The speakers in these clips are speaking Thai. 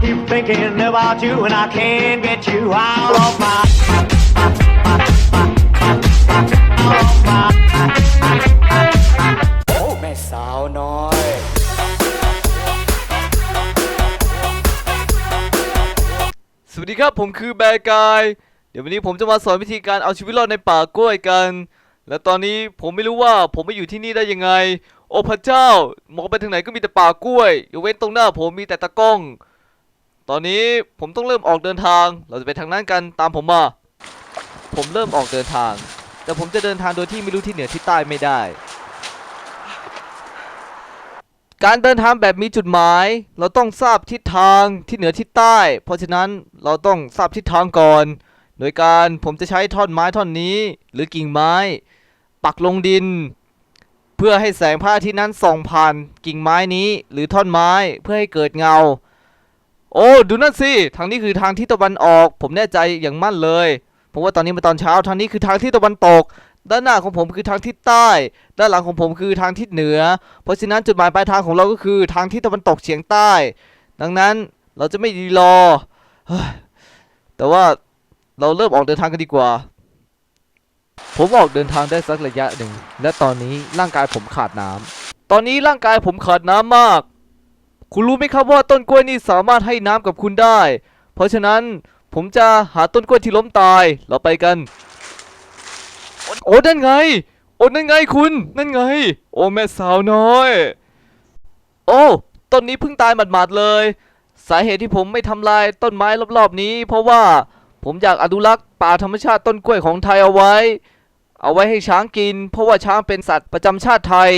keep thinking about you and I can't get you out of my. Out of my. โอ้แม่สาวน้อย สวัสดีครับผมคือแบร์กาย เดี๋ยววันนี้ผมจะมาสอนวิธีการเอาชีวิตรอดในป่ากล้วยกัน และตอนนี้ผมไม่รู้ว่าผมมาอยู่ที่นี่ได้ยังไง โอ้พระเจ้ามองไปทางไหนก็มีแต่ป่ากล้วยยกเว้นตรงหน้าผมมีแต่ตะกร้อง ตอนนี้ผมต้องเริ่มออกเดินทาง เราจะไปทางนั้นกันตามผมมา ผมเริ่มออกเดินทาง แต่ผมจะเดินทางโดยที่ไม่รู้ที่เหนือที่ใต้ไม่ได้ การเดินทางแบบมีจุดหมาย เราต้องทราบทิศทางที่เหนือทิศใต้ เพราะฉะนั้นเราต้องทราบทิศทางก่อน โดยการผมจะใช้ท่อนไม้ท่อนนี้ หรือกิ่งไม้ ปักลงดิน เพื่อให้แสงพระอาทิตย์นั้นส่องผ่านกิ่งไม้นี้ หรือท่อนไม้เพื่อให้เกิดเงา โอ้ดูนั่นสิทางนี้คือทางทิศตะวันออก ผมแน่ใจอย่างมั่นเลยเพราะว่าตอนนี้เป็นตอนเช้าทางนี้คือทางทิศตะวันตก ด้านหน้าของผมคือทางทิศใต้ ด้านหลังของผมคือทางทิศเหนือ เพราะฉะนั้นจุดหมายปลายทางของเราก็คือทางทิศตะวันตกเฉียงใต้ ดังนั้นเราจะไม่ดีรอแต่ว่าเราเริ่มออกเดินทางกันดีกว่า ผมออกเดินทางได้สักระยะหนึ่ง และตอนนี้ร่างกายผมขาดน้ำตอนนี้ร่างกายผมขาดน้ำมาก คุณรู้ไหมครับว่าต้นกล้วยนี่สามารถให้น้ำกับคุณได้ เพราะฉะนั้นผมจะหาต้นกล้วยที่ล้มตาย เราไปกัน โอ้นั่นไง โอ้นั่นไงคุณ นั่นไง โอ้แม่สาวน้อย โอ้ต้นนี้เพิ่งตายหมาดๆเลย สาเหตุที่ผมไม่ทำลายต้นไม้รอบๆนี้ เพราะว่าผมอยากอนุรักษ์ป่าธรรมชาติต้นกล้วยของไทยเอาไว้ เอาไว้ให้ช้างกิน เพราะว่าช้างเป็นสัตว์ประจำชาติไทย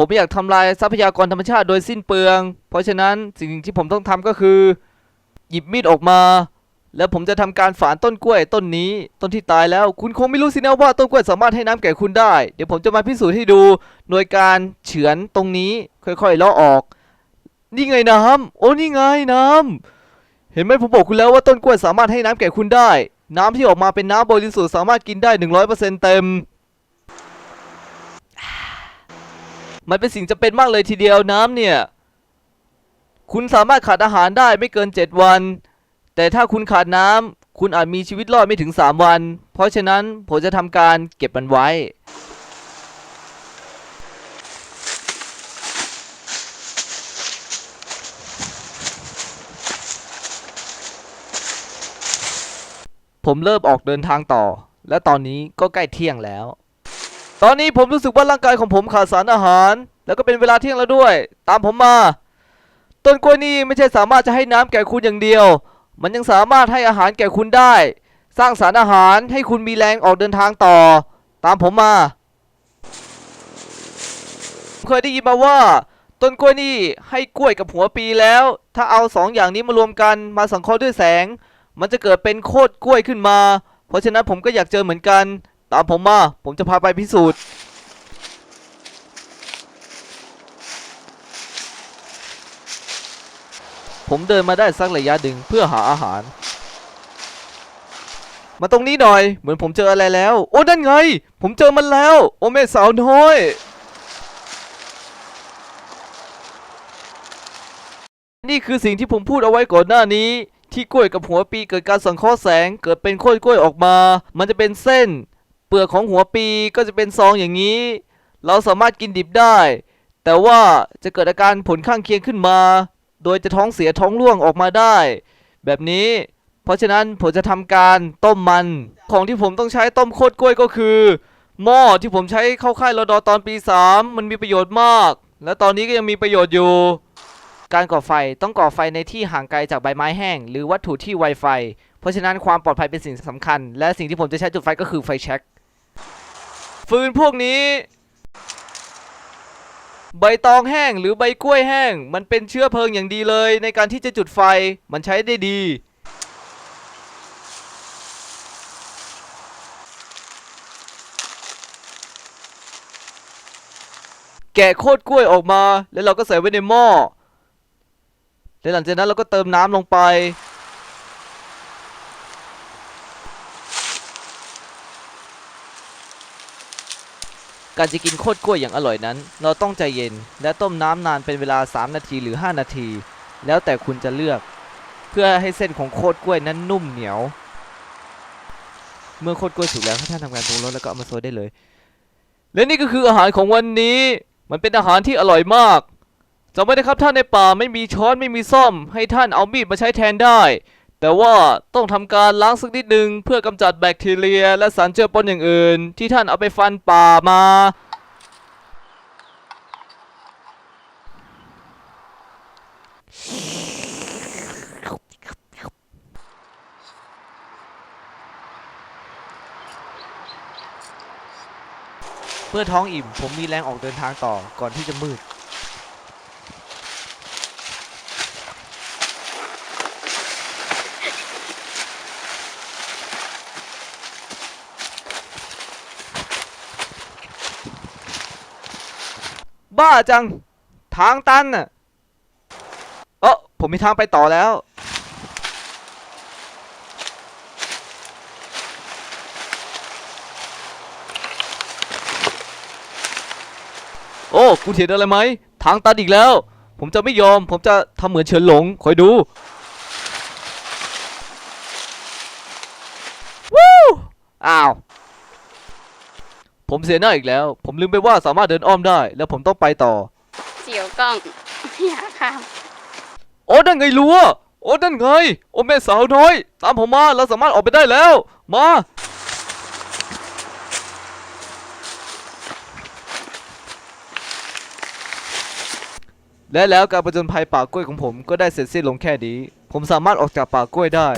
ผมไม่อยากทำลายทรัพยากรธรรมชาติโดยสิ้นเปลือง เพราะฉะนั้นสิ่งที่ผมต้องทำก็คือ หยิบมีดออกมา แล้วผมจะทำการฝานต้นกล้วยต้นนี้ ต้นที่ตายแล้ว คุณคงไม่รู้สินะว่าต้นกล้วยสามารถให้น้ำแก่คุณได้ เดี๋ยวผมจะมาพิสูจน์ให้ดู โดยการเฉือนตรงนี้ค่อยๆเลาะออก นี่ไงน้ำโอ้นี่ไงน้ำเห็นไหมผมบอกคุณแล้วว่าต้นกล้วยสามารถให้น้ำแก่คุณได้ น้ำที่ออกมาเป็นน้ำบริสุทธิ์สามารถกินได้ 100%เต็ม มันเป็นสิ่งจำเป็นมากเลยทีเดียวน้ำเนี่ย คุณสามารถขาดอาหารได้ไม่เกิน 7 วัน แต่ถ้าคุณขาดน้ำคุณอาจมีชีวิตรอดไม่ถึง 3 วัน เพราะฉะนั้นผมจะทำการเก็บมันไว้ ผมเริ่มออกเดินทางต่อ และตอนนี้ก็ใกล้เที่ยงแล้ว ตอนนี้ผมรู้สึกว่าร่างกายของผมขาดสารอาหาร แล้วก็เป็นเวลาเที่ยงแล้วด้วย ตามผมมา ต้นกล้วยนี่ไม่ใช่สามารถจะให้น้ำแก่คุณอย่างเดียว มันยังสามารถให้อาหารแก่คุณได้ สร้างสารอาหารให้คุณมีแรงออกเดินทางต่อ ตามผมมา เคยได้ยินมาว่า ต้นกล้วยนี่ให้กล้วยกับหัวปีแล้ว ถ้าเอาสองอย่างนี้มารวมกันมาสังเคราะห์ด้วยแสง มันจะเกิดเป็นโคตรกล้วยขึ้นมา เพราะฉะนั้นผมก็อยากเจอเหมือนกัน ตามผมมา ผมจะพาไปพิสูจน์ ผมเดินมาได้สักระยะหนึ่งเพื่อหาอาหาร มาตรงนี้หน่อย เหมือนผมเจออะไรแล้ว โอ้นั่นไง ผมเจอมันแล้ว โอ้แม่สาวน้อยนี่คือสิ่งที่ผมพูดเอาไว้ก่อนหน้านี้ ที่กล้วยกับหัวปีเกิดการสังเคราะห์แสง เกิดเป็นโค่อยกล้วยออกมา มันจะเป็นเส้น เปลือกของหัวปีก็จะเป็นซองอย่างนี้ เราสามารถกินดิบได้ แต่ว่าจะเกิดอาการผลข้างเคียงขึ้นมา โดยจะท้องเสียท้องร่วงออกมาได้ แบบนี้ เพราะฉะนั้นผมจะทำการต้มมัน ของที่ผมต้องใช้ต้มโคตรกล้วยก็คือ หม้อที่ผมใช้เข้าค่ายรอดอตอนปี 3 มันมีประโยชน์มาก และตอนนี้ก็ยังมีประโยชน์อยู่ การก่อไฟต้องก่อไฟในที่ห่างไกลจากใบไม้แห้ง หรือวัตถุที่ไวไฟ เพราะฉะนั้นความปลอดภัยเป็นสิ่งสำคัญ และสิ่งที่ผมจะใช้จุดไฟก็คือไฟแช็ก ฟืนพวกนี้ ใบตองแห้งหรือใบกล้วยแห้ง มันเป็นเชื้อเพลิงอย่างดีเลย ในการที่จะจุดไฟมันใช้ได้ดี แกะโคตรกล้วยออกมา แล้วเราก็ใส่ไว้ในหม้อแล้วหลังจากนั้นเราก็เติมน้ำลงไป การจะกินโคตรกล้วยอย่างอร่อยนั้น เราต้องใจเย็นและต้มน้ำนานเป็นเวลา 3 นาทีหรือ 5 นาที แล้วแต่คุณจะเลือก เพื่อให้เส้นของโคตรกล้วยนั้นนุ่มเหนียว เมื่อโคตรกล้วยสุกแล้วให้ท่านทำการปรุงรสแล้วก็เอามาโซยได้เลย และนี่ก็คืออาหารของวันนี้ มันเป็นอาหารที่อร่อยมากจำไว้นะครับท่านในป่าไม่มีช้อนไม่มีซ่อม ให้ท่านเอามีดมาใช้แทนได้ แต่ว่าต้องทำการล้างสักนิดหนึ่งเพื่อกำจัดแบคทีเรีย และสารเจือปนอย่างอื่น ที่ท่านเอาไปฟันป่ามาเพื่อท้องอิ่มผมมีแรงออกเดินทางต่อก่อนที่จะมืด บ้าจัง ทางตันน่ะเออผมมีทางไปต่อแล้ว โอ้คุณเห็นอะไรไหม ทางตันอีกแล้ว ผมจะไม่ยอม ผมจะทำเหมือนเฉินหลง คอยดูวู้อ้าว ผมเสียหน้าอีกแล้ว ผมลืมไปว่าสามารถเดินอ้อมได้ แล้วผมต้องไปต่อ เสียวกล้องอยากข้ามโอ้นั่นไงลัวโอ้นั่นไง โอ้แม่สาวน้อย ตามผมมาเราสามารถออกไปได้แล้ว มาและแล้วการประจนภัยป่ากล้วยของผมก็ได้เสร็จสิ้นลงแค่นี้ ผมสามารถออกจากป่ากล้วยได้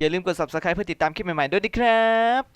อย่าลืมกด subscribe เพื่อติดตามคลิปใหม่ๆด้วยดิครับ